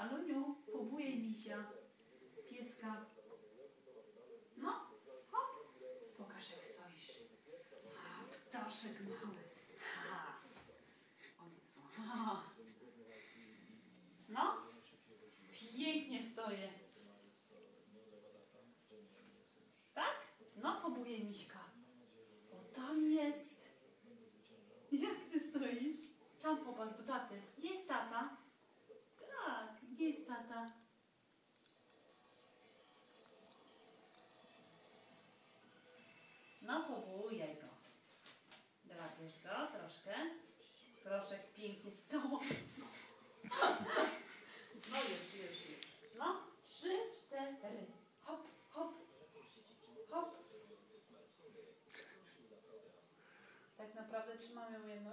Aluniu, pobujaj misia. Pieska. No, hop. Pokaż jak stoisz. A, ptaszek mały. Ha. One są. Ha. No, pięknie stoję. Tak? No, pobujaj miśka. O, tam jest. Jak ty stoisz? Tam popatrz do taty. Gdzie jest tata? Tata? No, pobujaj go. Drapiesz go troszkę. Proszek pięknie stoło. No już, już, już. No, trzy, cztery. Hop, hop, hop. Tak naprawdę trzymam ją jedną